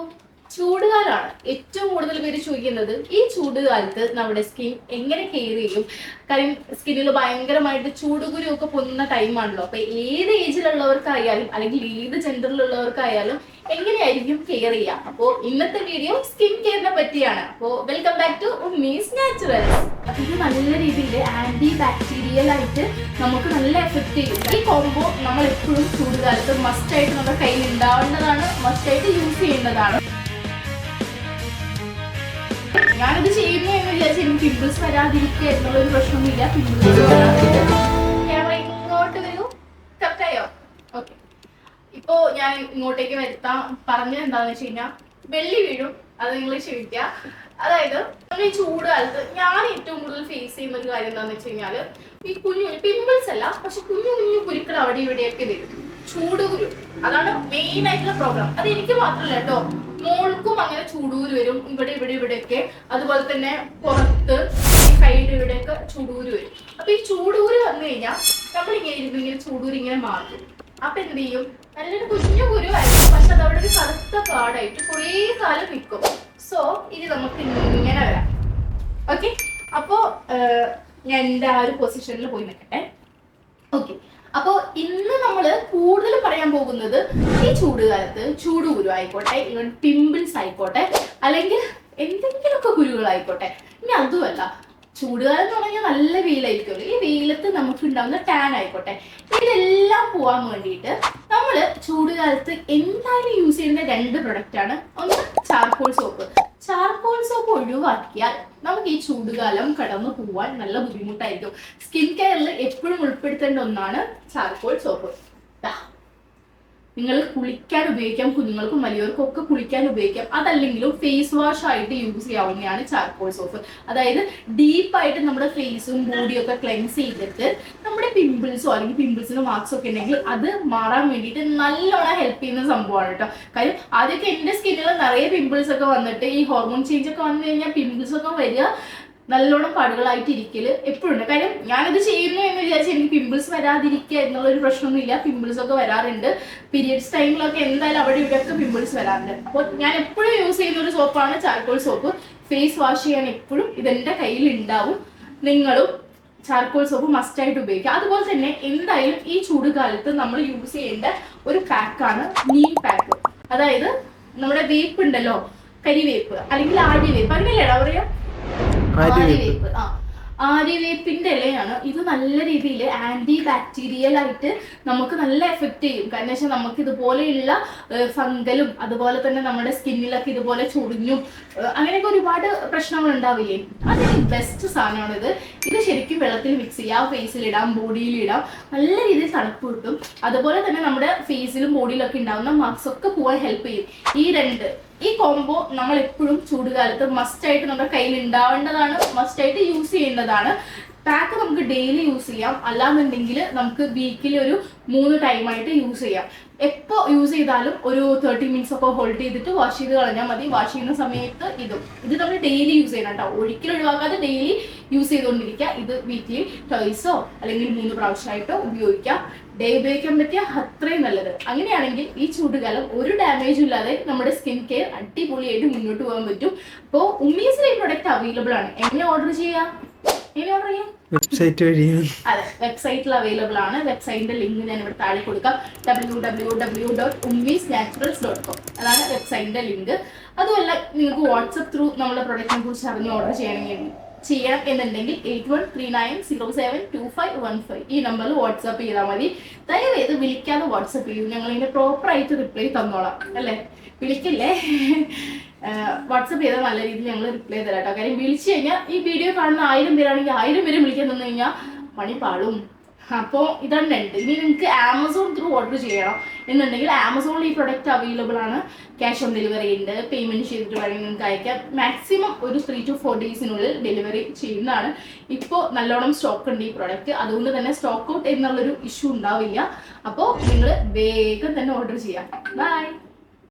안녕 ചൂടുകാലമാണ് ഏറ്റവും കൂടുതൽ പേര് ചോദിക്കുന്നത് ഈ ചൂടുകാലത്ത് നമ്മുടെ സ്കിൻ എങ്ങനെ കെയർ ചെയ്യും? കാര്യം സ്കിന്നിൽ ഭയങ്കരമായിട്ട് ചൂടുകുരുവൊക്കെ പൊന്നുന്ന ടൈമാണല്ലോ അപ്പൊ ഏത് ഏജിലുള്ളവർക്കായാലും അല്ലെങ്കിൽ ഏത് ജെൻഡറിലുള്ളവർക്കായാലും എങ്ങനെയായിരിക്കും കെയർ ചെയ്യാം അപ്പോ ഇന്നത്തെ വീഡിയോ സ്കിൻ കെയറിനെ പറ്റിയാണ്. അപ്പോ welcome back to Ummi's natural ഇത് നല്ല രീതിയിൽ ആന്റി ബാക്ടീരിയൽ ആയിട്ട് നമുക്ക് നല്ല എഫക്ട് ചെയ്യും. ഈ കോംബോ നമ്മൾ എപ്പോഴും ചൂടുകാലത്ത് മസ്റ്റ് ആയിട്ട് നമ്മുടെ കയ്യിൽ ഉണ്ടാവേണ്ടതാണ് മസ്റ്റ് ആയിട്ട് യൂസ് ചെയ്യേണ്ടതാണ്. ഞാനിത് ചെയ്യുന്നു എന്ന് വിചാരിച്ചു എനിക്ക് പിമ്പിൾസ് വരാതിരിക്കുക എന്നുള്ള ഒരു പ്രശ്നമൊന്നുമില്ല പിമ്പിൾസ് ഇങ്ങോട്ട് വരൂ. കറക്റ്റായോ ഓക്കെ ഇപ്പോ ഞാൻ ഇങ്ങോട്ടേക്ക് വരുത്താൻ പറഞ്ഞത് എന്താണെന്ന് വെച്ച് കഴിഞ്ഞാൽ വെള്ളി വീഴും. അത് നിങ്ങൾ ക്ഷമിക്കുക. അതായത് നമ്മൾ ഈ ചൂട് കാലത്ത് ഞാൻ ഏറ്റവും കൂടുതൽ ഫേസ് ചെയ്യുന്ന ഒരു കാര്യം എന്താണെന്ന് വെച്ച് കഴിഞ്ഞാൽ ഈ കുഞ്ഞു പിമ്പിൾസ് അല്ല പക്ഷെ കുഞ്ഞു കുഞ്ഞു കുരുക്കൾ അവിടെ ഇവിടെയൊക്കെ വരും. ചൂട് കുരു. അതാണ് മെയിൻ ആയിട്ടുള്ള പ്രോബ്ലം അത് എനിക്ക് മാത്രമല്ല കേട്ടോ. മോൾക്കും അങ്ങനെ ചൂടൂര് വരും. ഇവിടെ ഇവിടെ ഇവിടെയൊക്കെ. അതുപോലെ തന്നെ പുറത്ത് സൈഡ് ഇവിടെയൊക്കെ ചൂടൂര് വരും. അപ്പൊ ഈ ചൂടൂര് വന്നു കഴിഞ്ഞാൽ നമ്മൾ ഇങ്ങനെ ഇരുന്ന് ഇങ്ങനെ ചൂടൂര് ഇങ്ങനെ മാറും. അപ്പൊ എന്ത് ചെയ്യും? നല്ലൊരു കുഞ്ഞു കുരുവായിരുന്നു പക്ഷെ അത് അവിടെ ഒരു കറുത്ത പാടായിട്ട് കുറേ കാലം നിൽക്കും. സോ ഇനി നമുക്ക് ഇങ്ങനെ വരാം. ഓക്കെ അപ്പോ ഞാൻ എന്റെ ആ ഒരു പൊസിഷനിൽ പോയി നിൽക്കട്ടെ. ഓക്കെ അപ്പോ ഇന്ന് നമ്മൾ കൂടുതൽ പറയാൻ പോകുന്നത് ഈ ചൂട് കാലത്ത് ചൂട് ഗുരു ആയിക്കോട്ടെ ഇവൻ പിമ്പിൾസ് ആയിക്കോട്ടെ അല്ലെങ്കിൽ എന്തെങ്കിലുമൊക്കെ കുരുകളായിക്കോട്ടെ ഇനി അതുമല്ല ചൂടുകാലം എന്ന് പറഞ്ഞാൽ നല്ല വെയിലായിരിക്കുമല്ലോ ഈ വെയിലത്ത് നമുക്ക് ഉണ്ടാവുന്ന ടാൻ ആയിക്കോട്ടെ ഇതെല്ലാം പോവാൻ വേണ്ടിയിട്ട് നമ്മൾ ചൂടുകാലത്ത് എന്തായാലും യൂസ് ചെയ്യുന്ന രണ്ട് പ്രൊഡക്റ്റ് ആണ്. ഒന്ന് ചാർക്കോൾ സോപ്പ്. ചാർക്കോൾ സോപ്പ് ഒഴിവാക്കിയാൽ നമുക്ക് ഈ ചൂടുകാലം കടന്നു പോവാൻ നല്ല ബുദ്ധിമുട്ടായിരിക്കും സ്കിൻ കെയറിൽ എപ്പോഴും ഉൾപ്പെടുത്തേണ്ട ഒന്നാണ് ചാർക്കോൾ സോപ്പ്. നിങ്ങൾ കുളിക്കാൻ ഉപയോഗിക്കാം കുഞ്ഞുങ്ങൾക്കും വലിയവർക്കും ഒക്കെ കുളിക്കാൻ ഉപയോഗിക്കാം. അതല്ലെങ്കിലും ഫേസ് വാഷ് ആയിട്ട് യൂസ് ചെയ്യാവുന്നതാണ് ചാർക്കോൾ സോപ്പ് അതായത് ഡീപ്പായിട്ട് നമ്മുടെ ഫേസും ബോഡിയും ഒക്കെ ക്ലെൻസ് ചെയ്തിട്ട് നമ്മുടെ പിമ്പിൾസോ അല്ലെങ്കിൽ പിമ്പിൾസിനോ മാർക്സോ ഒക്കെ ഉണ്ടെങ്കിൽ അത് മാറാൻ വേണ്ടിയിട്ട് നല്ലോണം ഹെൽപ്പ് ചെയ്യുന്ന സംഭവമാണ് കേട്ടോ കാര്യം ആദ്യമൊക്കെ എന്റെ സ്കിന്നിൽ നിറയെ പിമ്പിൾസ് ഒക്കെ വന്നിട്ട് ഈ ഹോർമോൺ ചേഞ്ച് ഒക്കെ വന്നു കഴിഞ്ഞാൽ പിമ്പിൾസ് ഒക്കെ വരിക നല്ലോണം പാടുകളായിട്ട് ഇരിക്കൽ എപ്പോഴും ഉണ്ട് കാര്യം ഞാനത് ചെയ്യുന്നു എന്ന് വിചാരിച്ച് എനിക്ക് പിമ്പിൾസ് വരാതിരിക്കുക എന്നുള്ള ഒരു പ്രശ്നമൊന്നുമില്ല. പിമ്പിൾസ് ഒക്കെ വരാറുണ്ട്. പീരിയഡ്സ് ടൈമിലൊക്കെ എന്തായാലും അവിടെ ഇവിടെയൊക്കെ പിമ്പിൾസ് വരാറുണ്ട്. അപ്പോൾ ഞാൻ എപ്പോഴും യൂസ് ചെയ്യുന്ന ഒരു സോപ്പാണ് ചാർക്കോൾ സോപ്പ് ഫേസ് വാഷ് ചെയ്യാൻ എപ്പോഴും ഇതെന്റെ കയ്യിൽ ഉണ്ടാവും നിങ്ങളും ചാർക്കോൾ സോപ്പ് മസ്റ്റായിട്ട് ഉപയോഗിക്കുക. അതുപോലെ തന്നെ എന്തായാലും ഈ ചൂട് കാലത്ത് നമ്മൾ യൂസ് ചെയ്യേണ്ട ഒരു പാക്കാണ് നീം പാക്ക് അതായത് നമ്മുടെ വേപ്പ് ഉണ്ടല്ലോ കരിവേപ്പ് അല്ലെങ്കിൽ ആര്യവേപ്പ്. അങ്ങനെയല്ലേടാ പറയാ ആര്യവേപ്പിന്റെ ഇലയാണ്. ഇത് നല്ല രീതിയിൽ ആന്റി ബാക്ടീരിയൽ ആയിട്ട് നമുക്ക് നല്ല എഫക്ട് ചെയ്യും. കാരണം വെച്ചാൽ നമുക്ക് ഇതുപോലെയുള്ള ഫംഗലും അതുപോലെ തന്നെ നമ്മുടെ സ്കിന്നിലൊക്കെ ഇതുപോലെ ചൊറിഞ്ഞും ഏഹ് അങ്ങനെയൊക്കെ ഒരുപാട് പ്രശ്നങ്ങൾ ഉണ്ടാവില്ലേ? അതിന് ബെസ്റ്റ് സാധനമാണ് ഇത്. ഇത് ശരിക്കും വെള്ളത്തിൽ മിക്സ് ചെയ്യാം. ഫേസിലിടാം ബോഡിയിലിടാം നല്ല രീതിയിൽ തണുപ്പ് കിട്ടും. അതുപോലെ തന്നെ നമ്മുടെ ഫേസിലും ബോഡിയിലൊക്കെ ഉണ്ടാവുന്ന മാർക്സ് ഒക്കെ പോകാൻ ഹെൽപ്പ് ചെയ്യും. ഈ രണ്ട് ഈ കോംബോ നമ്മൾ എപ്പോഴും ചൂടുകാലത്ത് മസ്റ്റ് ആയിട്ട് നമ്മുടെ കയ്യിൽ ഉണ്ടാവേണ്ടതാണ് മസ്റ്റ് ആയിട്ട് യൂസ് ചെയ്യേണ്ടതാണ്. പാക്ക് നമുക്ക് ഡെയിലി യൂസ് ചെയ്യാം. അല്ലാന്നുണ്ടെങ്കിൽ നമുക്ക് വീക്കിൽ ഒരു മൂന്ന് ടൈമായിട്ട് യൂസ് ചെയ്യാം. എപ്പോ യൂസ് ചെയ്താലും ഒരു തേർട്ടി മിനിറ്റ്സ് ഒക്കെ ഹോൾഡ് ചെയ്തിട്ട് വാഷ് ചെയ്ത് കളഞ്ഞാൽ മതി. വാഷ് ചെയ്യുന്ന സമയത്ത് ഇതും. ഇത് നമ്മൾ ഡെയിലി യൂസ് ചെയ്യണം കേട്ടോ. ഒരിക്കലും ഒഴിവാക്കാതെ ഡെയിലി യൂസ് ചെയ്തുകൊണ്ടിരിക്കുക. ഇത് വീക്കിലി ടോയ്സോ അല്ലെങ്കിൽ മൂന്ന് പ്രാവശ്യമായിട്ടോ ഉപയോഗിക്കാം. ഡേ ഉപയോഗിക്കാൻ പറ്റിയ അത്രയും നല്ലത്. അങ്ങനെയാണെങ്കിൽ ഈ ചൂടുകാലം ഒരു ഡാമേജും ഇല്ലാതെ നമ്മുടെ സ്കിൻ കെയർ അടിപൊളിയായിട്ട് മുന്നോട്ട് പോകാൻ പറ്റും. അപ്പോ ഉമ്മീസ് ഈ പ്രൊഡക്റ്റ് അവൈലബിൾ ആണ്. എങ്ങനെ ഓർഡർ ചെയ്യാം? എങ്ങനെ ഓർഡർ ചെയ്യാം? വെബ്സൈറ്റ് വഴി. അതെ വെബ്സൈറ്റിൽ അവൈലബിൾ ആണ്. വെബ്സൈറ്റിന്റെ ലിങ്ക് ഞാൻ ഇവിടെ താഴെ കൊടുക്കാം. W W W dot Ummi's naturals dot com അതാണ് വെബ്സൈറ്റിന്റെ ലിങ്ക് അതുമല്ല നിങ്ങൾക്ക് വാട്സപ്പ് ത്രൂ നമ്മുടെ പ്രൊഡക്റ്റിനെ കുറിച്ച് അറിഞ്ഞ് ഓർഡർ ചെയ്യണമെങ്കിൽ. ചെയ്യണം എന്നുണ്ടെങ്കിൽ eight one three nine zero seven two five one five ഈ നമ്പറിൽ വാട്സാപ്പ് ചെയ്താൽ മതി. ദയവേത് വിളിക്കാതെ വാട്സപ്പ് ചെയ്തു ഞങ്ങൾ ഇതിന്റെ പ്രോപ്പർ ആയിട്ട് റിപ്ലൈ തന്നോളാം. അല്ലേ? വിളിക്കില്ലേ? വാട്സപ്പ് ചെയ്താൽ നല്ല രീതിയിൽ ഞങ്ങൾ റിപ്ലൈ തരാം കേട്ടോ. കാര്യം വിളിച്ചു കഴിഞ്ഞാൽ ഈ വീഡിയോ കാണുന്ന ആയിരം പേരാണെങ്കിൽ ആയിരം പേര് വിളിക്കാൻ തന്നു കഴിഞ്ഞാൽ പണി പാളും. അപ്പോൾ ഇതാണ് രണ്ട് ഇനി നിങ്ങൾക്ക് ആമസോൺ ത്രൂ ഓർഡർ ചെയ്യണം. എന്നുണ്ടെങ്കിൽ ആമസോണിൽ ഈ പ്രൊഡക്റ്റ് അവൈലബിൾ ആണ്. ക്യാഷ് ഓൺ ഡെലിവറി ഉണ്ട്. പേയ്മെന്റ് ചെയ്തിട്ട് വേണമെങ്കിൽ നിങ്ങൾക്ക് അയക്കാം. മാക്സിമം ഒരു ത്രീ ടു ഫോർ ഡേയ്സിനുള്ളിൽ ഡെലിവറി ചെയ്യുന്നതാണ്. ഇപ്പോൾ നല്ലോണം സ്റ്റോക്ക് ഉണ്ട് ഈ പ്രൊഡക്റ്റ് അതുകൊണ്ട് തന്നെ സ്റ്റോക്ക് ഔട്ട് എന്നുള്ളൊരു ഇഷ്യൂ ഉണ്ടാവില്ല. അപ്പോൾ നിങ്ങൾ വേഗം തന്നെ ഓർഡർ ചെയ്യാം. ബൈ